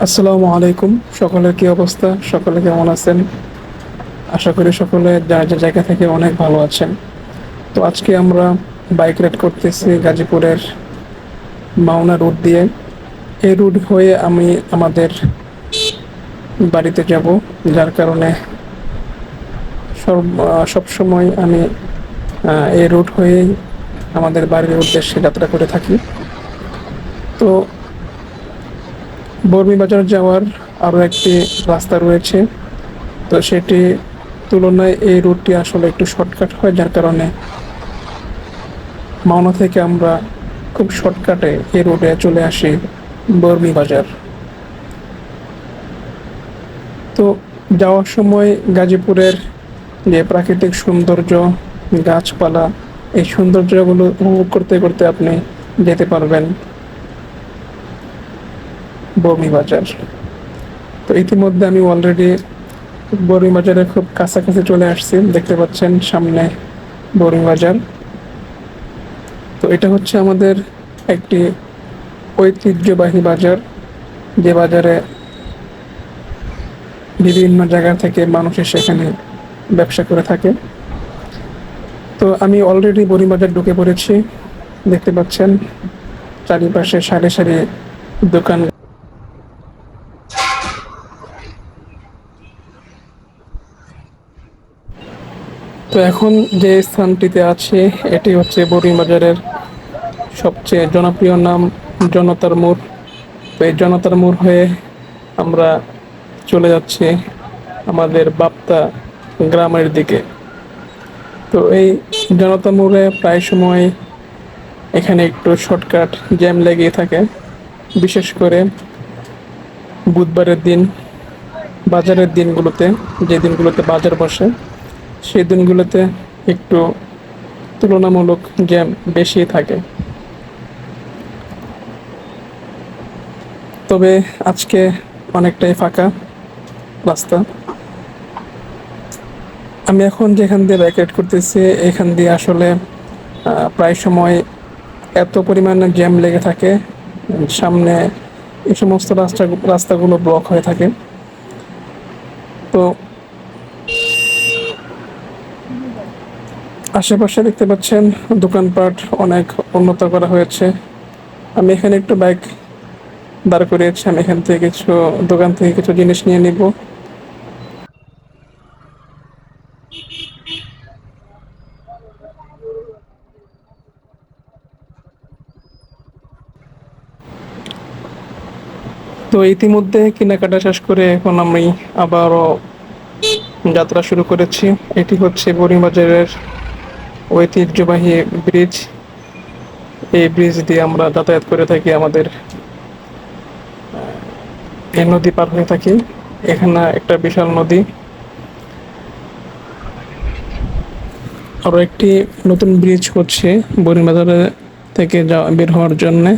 আসসালামু আলাইকুম। সকলের কি অবস্থা? সকলে কেমন আছেন? আশা করি সকলে যার যার জায়গা থেকে অনেক ভালো আছেন। তো আজকে আমরা বাইক রাইড করতেছি গাজীপুরের মাওনা রুট দিয়ে। এই রুট হয়ে আমি আমাদের বাড়িতে যাব, যার কারণে সব সবসময় আমি এই রুট হয়েই আমাদের বাড়ির উদ্দেশ্যে যাত্রা করে থাকি। তো বাজার যাওয়ার আরও একটি রাস্তা রয়েছে। তো সেটি তুলনায় এই রুটটি আসলে একটু শর্টকাট হয়, যার কারণে মাওনা থেকে আমরা খুব শর্টকাটে এই রুটে চলে আসি বর্মি বাজার তো যাওয়ার সময় গাজীপুরের যে প্রাকৃতিক সৌন্দর্য, গাছপালা, এই সৌন্দর্যগুলো উপভোগ করতে করতে আপনি যেতে পারবেন। বর্মি বাজার তো ইতিমধ্যে আমি অলরেডি বাজারের খুব কাছাকাছি চলে আসছি। দেখতে পাচ্ছেন সামনে বাজার তো এটা হচ্ছে আমাদের একটি ঐতিহ্যবাহী বাজার। যে বাজারে বিভিন্ন জায়গা থেকে মানুষ এসে এখানে ব্যবসা করে থাকে। তো আমি অলরেডি বাজার ঢুকে পড়েছি। দেখতে পাচ্ছেন, চারিপাশে সারি সারি দোকান তো এখন যে স্থানটিতে আছে, এটি হচ্ছে বাজারের সবচেয়ে জনপ্রিয় নাম জনতার মোড়। তো এই জনতার মোড় হয়ে আমরা চলে যাচ্ছি আমাদের বাপ্তা গ্রামের দিকে। তো এই জনতা মোড়ে প্রায় সময় এখানে একটু শর্টকাট জ্যাম লেগে থাকে। বিশেষ করে বুধবারের দিন, বাজারের দিনগুলোতে, যে দিনগুলোতে বাজার বসে সেই দিনগুলোতে একটু তুলনামূলক গেম বেশি থাকে। তবে আজকে অনেকটাই ফাঁকা রাস্তা। আমি এখন যেখান দিয়ে রাইড করতেছি, এখান দিয়ে আসলে প্রায় সময় এত পরিমাণে জ্যাম লেগে থাকে, সামনে এই সমস্ত রাস্তা, রাস্তাগুলো ব্লক হয়ে থাকে। তো আশেপাশে দেখতে পাচ্ছেন দোকানপাট অনেক উন্নত করা হয়েছে। আমি এখানে একটু বাইক দাঁড় করিয়েছি, আমি এখান থেকে কিছু, দোকান থেকে কিছু জিনিস নিয়ে নিব। তো ইতিমধ্যে কেনাকাটা শেষ করে এখন আমি আবারও যাত্রা শুরু করেছি। এটি হচ্ছে বরিবাজারের ঐতিহ্যবাহী ব্রিজ। এই ব্রিজ দিয়ে আমরা যাতায়াত করে থাকি আমাদের এই নদী পার হয়ে থাকি। এখানে একটা বিশাল নদী। আরও একটি নতুন ব্রিজ হচ্ছে বরিবাজারে থেকে যাওয়া, বের হওয়ার জন্যে।